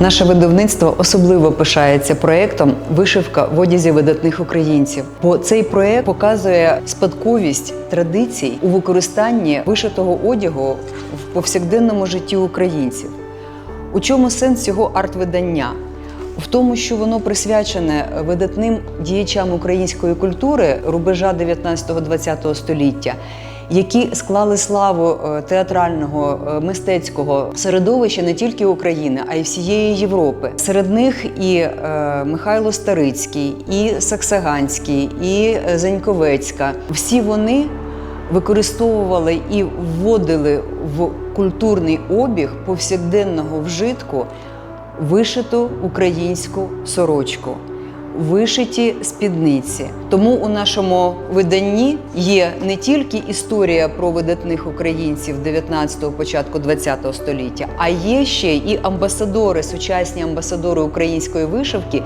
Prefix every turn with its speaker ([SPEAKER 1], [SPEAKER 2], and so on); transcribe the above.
[SPEAKER 1] Наше видавництво особливо пишається проєктом Вишивка в одязі видатних українців. Бо цей проєкт показує спадковість традицій у використанні вишитого одягу в повсякденному житті українців. У чому сенс цього арт-видання? В тому, що воно присвячене видатним діячам української культури рубежа 19-20 століття, які склали славу е, театрального е, мистецького середовища не тільки України, а й всієї Європи. Серед них і е, Михайло Старицький, і Саксаганський, і Заньковецька. Всі вони використовували і вводили в культурний обіг повсякденного вжитку вишиту українську сорочку, вишиті спідниці. Тому у нашому виданні є не тільки історія про видатних українців 19-го, початку 20-го століття, а є ще і амбасадори, сучасні амбасадори української вишивки,